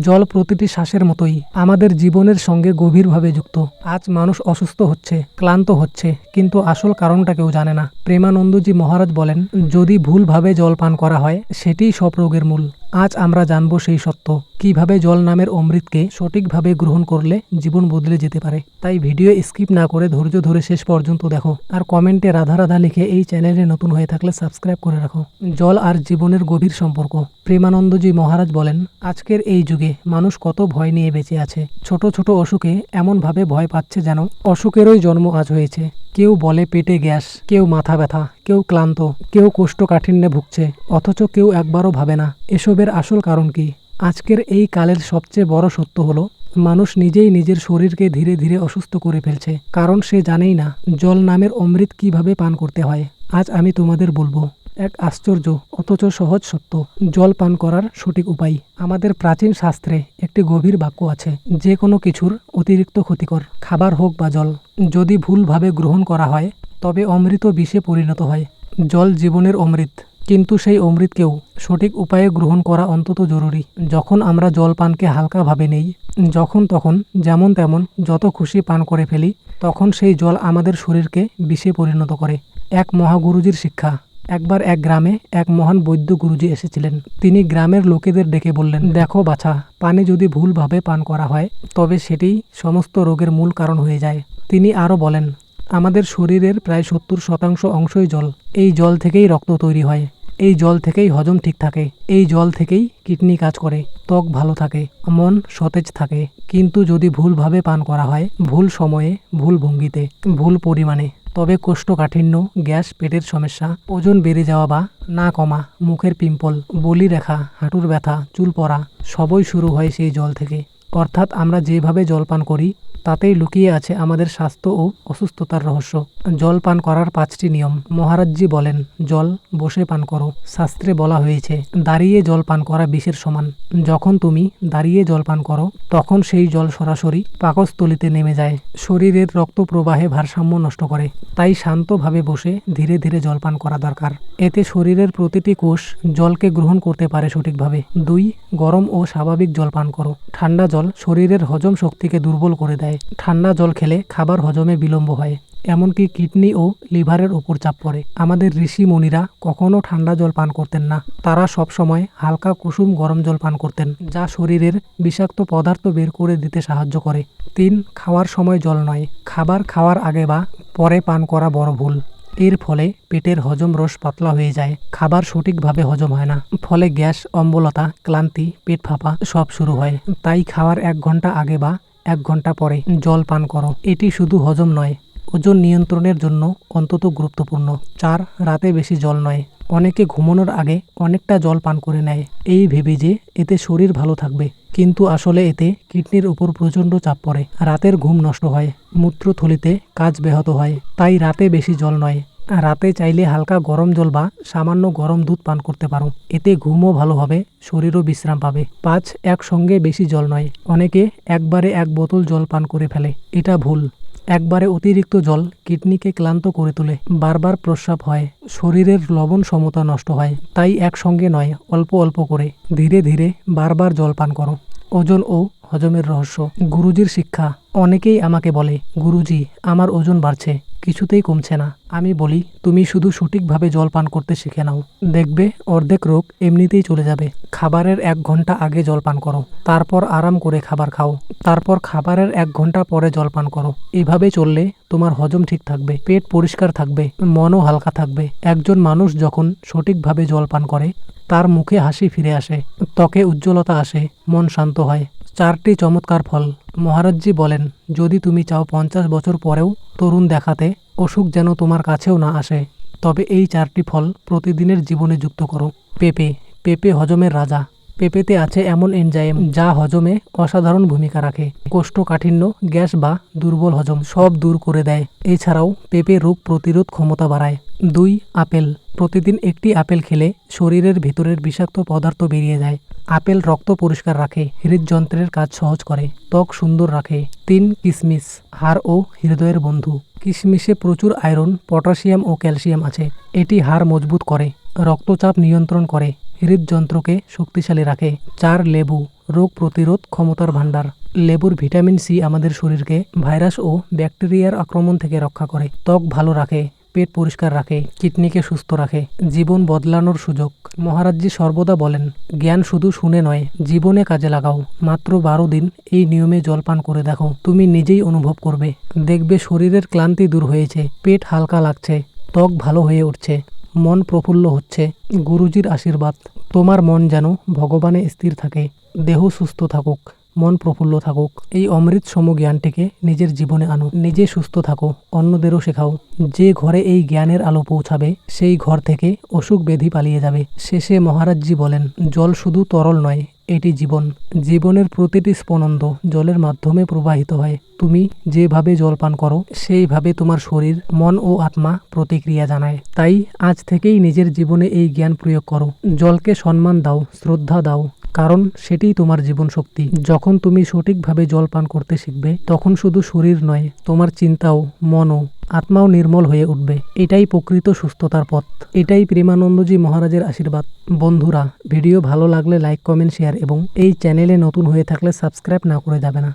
জল প্রতিটি শ্বাসের মতোই। আমাদের জীবনের সঙ্গে গভীরভাবে যুক্ত। আজ মানুষ অসুস্থ হচ্ছে, ক্লান্ত হচ্ছে, কিন্তু আসল কারণটা কেউ জানে না। প্রেমানন্দজি মহারাজ বলেন, যদি ভুলভাবে জল পান করা হয়, সেটিই সব রোগের মূল। আজ আমরা জানব সেই সত্য। কীভাবে জল নামের অমৃতকে সঠিকভাবে গ্রহণ করলে জীবন বদলে যেতে পারে? তাই ভিডিও স্কিপ না করে ধৈর্য ধরে শেষ পর্যন্ত দেখো। আর কমেন্টে রাধা রাধা লিখে এই চ্যানেলে নতুন হয়ে থাকলে সাবস্ক্রাইব করে রাখো। জল আর জীবনের গভীর সম্পর্ক। প্রেমানন্দজি মহারাজ বলেন, আজকের এই যুগে মানুষ কত ভয় নিয়ে বেঁচে আছে। ছোট ছোট অসুখে এমনভাবে ভয় পাচ্ছে যেন অসুখেরই জন্ম আজ হয়েছে। কেউ বলে পেটে গ্যাস, কেউ মাথা ব্যথা, কেউ ক্লান্ত, কেউ কোষ্ঠকাঠিন্যে ভুগছে, অথচ কেউ একবারও ভাবে না, এসবের আসল কারণ কি? আজকের এই কালের সবচেয়ে বড় সত্য হলো, মানুষ নিজেই নিজের শরীরকে ধীরে ধীরে অসুস্থ করে ফেলছে, কারণ সে জানেই না, জল নামের অমৃত কীভাবে পান করতে হয়। আজ আমি তোমাদের বলব এক আশ্চর্য, অথচ সহজ সত্য। জল পান করার সঠিক উপায়। আমাদের প্রাচীন শাস্ত্রে একটি গভীর বাক্য আছে যে কোনো কিছুর অতিরিক্ত ক্ষতিকর, খাবার হোক বা জল। যদি ভুলভাবে গ্রহণ করা হয়, তবে অমৃত বিষে পরিণত হয়। জল জীবনের অমৃত। কিন্তু সেই অমৃতকেও সঠিক উপায়ে গ্রহণ করা অন্তত জরুরি। যখন আমরা জল পানকে হালকাভাবে নেই, যখন তখন যেমন তেমন যত খুশি পান করে ফেলি, তখন সেই জল আমাদের শরীরকে বিষে পরিণত করে। এক মহাগুরুজির শিক্ষা একবার এক গ্রামে এক মহান বৈদ্য গুরুজি এসেছিলেন। তিনি গ্রামের লোকেদের ডেকে বললেন, দেখো বাছা, পানি যদি ভুলভাবে পান করা হয়, তবে সেটি সমস্ত রোগের মূল কারণ হয়ে যায়। তিনি আরও বলেন, আমাদের শরীরের প্রায় সত্তর শতাংশ অংশই জল। এই জল থেকেই রক্ত তৈরি হয়। এই জল থেকেই হজম ঠিক থাকে। এই জল থেকেই কিডনি কাজ করে। ত্বক ভালো থাকে, মন সতেজ থাকে। কিন্তু যদি ভুলভাবে পান করা হয়, ভুল সময়ে, ভুল ভঙ্গিতে, ভুল পরিমাণে তবে কোষ্ঠকাঠিন্য, গ্যাস, পেটের সমস্যা, ওজন বেড়ে যাওয়া বা না কমা, মুখের পিম্পল, বলি রেখা, হাঁটুর ব্যথা, চুল পড়া, সবই শুরু হয় সেই জল থেকে। অর্থাৎ আমরা যেভাবে জল পান করি, তাতেই লুকিয়ে আছে আমাদের স্বাস্থ্য ও অসুস্থতার রহস্য। জল পান করার পাঁচটি নিয়ম। মহারাজজি বলেন, জল বসে পান করো। শাস্ত্রে বলা হয়েছে, দাঁড়িয়ে জল পান করা বিষের সমান। যখন তুমি দাঁড়িয়ে জল পান করো, তখন সেই জল সরাসরি পাকস্থলিতে নেমে যায়। শরীরের রক্ত প্রবাহে ভারসাম্য নষ্ট করে। তাই শান্তভাবে বসে ধীরে ধীরে জল পান করা দরকার। এতে শরীরের প্রতিটি কোষ জলকে গ্রহণ করতে পারে সঠিকভাবে। দুই, গরম ও স্বাভাবিক জল পান করো। ঠান্ডা জল শরীরের হজম শক্তিকে দুর্বল করে দেয়। ঠান্ডা জল খেলে খাবার হজমে বিলম্ব হয়, এমনকি কিডনি ও লিভারের ওপর চাপ পড়ে। আমাদের ঋষি মুনিরা কখনো ঠান্ডা জল পান করতেন না। তারা সব সময় হালকা কুসুম গরম জল পান করতেন, যা শরীরের বিষাক্ত পদার্থ বের করে দিতে সাহায্য করে। তিন, খাওয়ার সময় জল নয়। খাবার খাওয়ার আগে বা পরে পান করা বড় ভুল। এর ফলে পেটের হজম রস পাতলা হয়ে যায়, খাবার সঠিকভাবে হজম হয় না। ফলে গ্যাস, অম্বলতা, ক্লান্তি, পেট ফাঁপা সব শুরু হয়। তাই খাওয়ার এক ঘণ্টা আগে বা এক ঘণ্টা পরে জল পান করো। এটি শুধু হজম নয়, ওজন নিয়ন্ত্রণের জন্য অন্তত গুরুত্বপূর্ণ। চার, রাতে বেশি জল নয়। অনেকে ঘুমানোর আগে অনেকটা জল পান করে নেয়। এই ভেবে যে এতে শরীর ভালো থাকবে, কিন্তু আসলে এতে কিডনির উপর প্রচণ্ড চাপ পড়ে, রাতের ঘুম নষ্ট হয়, মূত্রথলিতে কাজ ব্যাহত হয়, তাই রাতে বেশি জল নয়। রাতে চাইলে হালকা গরম জল বা সামান্য গরম দুধ পান করতে পারো। এতে ঘুমও ভালো হবে, শরীরও বিশ্রাম পাবে। পাঁচ, একসঙ্গে বেশি জল নয়, অনেকে একবারে এক বোতল জল পান করে ফেলে, এটা ভুল। একবারে অতিরিক্ত জল কিডনিকে ক্লান্ত করে তোলে। বারবার প্রস্রাব হয়, শরীরের লবণ সমতা নষ্ট হয়, তাই একসঙ্গে নয়, অল্প অল্প করে। ধীরে ধীরে বারবার জল পান করো। ওজন ও হজমের রহস্য। গুরুজির শিক্ষা, অনেকেই আমাকে বলে, গুরুজি, আমার ওজন বাড়ছে। কিছুতেই কমছে না। আমি বলি, তুমি শুধু সঠিকভাবে জল পান করতে শিখে নাও। দেখবে, অর্ধেক রোগ এমনিতেই চলে যাবে। খাবারের এক ঘণ্টা আগে জল পান করো। তারপর আরাম করে খাবার খাও। তারপর খাবারের এক ঘণ্টা পরে জল পান করো। এভাবে চললে তোমার হজম ঠিক থাকবে, পেট পরিষ্কার থাকবে, মনও হালকা থাকবে। একজন মানুষ যখন সঠিকভাবে জল পান করে, তার মুখে হাসি ফিরে আসে, ত্বকে উজ্জ্বলতা আসে, মন শান্ত হয়। চারটি চমৎকার ফল। মহারাজজি বলেন, যদি তুমি চাও পঞ্চাশ বছর পরেও তরুণ দেখাতে, অসুখ যেন তোমার কাছেও না আসে, তবে এই চারটি ফল প্রতিদিনের জীবনে যুক্ত করো। পেঁপে পেঁপে হজমের রাজা। পেঁপেতে আছে এমন এনজাইম যা হজমে অসাধারণ ভূমিকা রাখে। কোষ্ঠকাঠিন্য, গ্যাস বা দুর্বল হজম সব দূর করে দেয়। এছাড়াও পেঁপে রোগ প্রতিরোধ ক্ষমতা বাড়ায়। দুই আপেল। প্রতিদিন একটি আপেল খেলে শরীরের ভেতরের বিষাক্ত পদার্থ বেরিয়ে যায়। আপেল রক্ত পরিষ্কার রাখে, হৃদযন্ত্রের কাজ সহজ করে, ত্বক সুন্দর রাখে। তিন কিশমিশ হাড় ও হৃদয়ের বন্ধু। কিশমিশে প্রচুর আয়রন, পটাশিয়াম ও ক্যালসিয়াম আছে। এটি হাড় মজবুত করে, রক্তচাপ নিয়ন্ত্রণ করে, হৃদযন্ত্রকে শক্তিশালী রাখে। চার, লেবু। রোগ প্রতিরোধ ক্ষমতার ভাণ্ডার। লেবুর ভিটামিন সি আমাদের শরীরকে ভাইরাস ও ব্যাকটেরিয়ার আক্রমণ থেকে রক্ষা করে। ত্বক ভালো রাখে। পেট পরিষ্কার রাখে, কিডনিকে সুস্থ রাখে, জীবন বদলানোর সুযোগ। মহারাজজি সর্বদা বলেন, জ্ঞান শুধু শুনে নয়, জীবনে কাজে লাগাও। মাত্র বারো দিন এই নিয়মে জলপান করে দেখো, তুমি নিজেই অনুভব করবে। দেখবে শরীরের ক্লান্তি দূর হয়েছে, পেট হালকা লাগছে, ত্বক ভালো হয়ে উঠছে, মন প্রফুল্ল হচ্ছে। গুরুজির আশীর্বাদ, তোমার মন যেন ভগবানে স্থির থাকে, দেহ সুস্থ থাকুক। মন প্রফুল্ল থাকুক। এই অমৃত সম জ্ঞানটিকে নিজের জীবনে আনো। নিজে সুস্থ থাকো, অন্যদেরও শেখাও। যে ঘরে এই জ্ঞানের আলো পৌঁছাবে, সেই ঘর থেকে অসুখ ব্যাধি পালিয়ে যাবে। শেষে মহারাজজি বলেন, জল শুধু তরল নয়, এটি জীবন। জীবনের প্রতিটি স্পনন্দ জলের মাধ্যমে প্রবাহিত হয়। তুমি যেভাবে জল পান করো, সেইভাবে তোমার শরীর, মন ও আত্মা প্রতিক্রিয়া জানায়। তাই আজ থেকেই নিজের জীবনে এই জ্ঞান প্রয়োগ করো। জলকে সম্মান দাও, শ্রদ্ধা দাও কারণ সেটিই তোমার জীবন শক্তি যখন তুমি সঠিকভাবে জল পান করতে শিখবে, তখন শুধু শরীর নয়, তোমার চিন্তাও, মনও, আত্মাও নির্মল হয়ে উঠবে। এটাই প্রকৃত সুস্থতার পথ। এটাই প্রেমানন্দজি মহারাজের আশীর্বাদ। বন্ধুরা, ভিডিও ভালো লাগলে লাইক, কমেন্ট, শেয়ার এবং এই চ্যানেলে নতুন হয়ে থাকলে সাবস্ক্রাইব না করে যাবে না।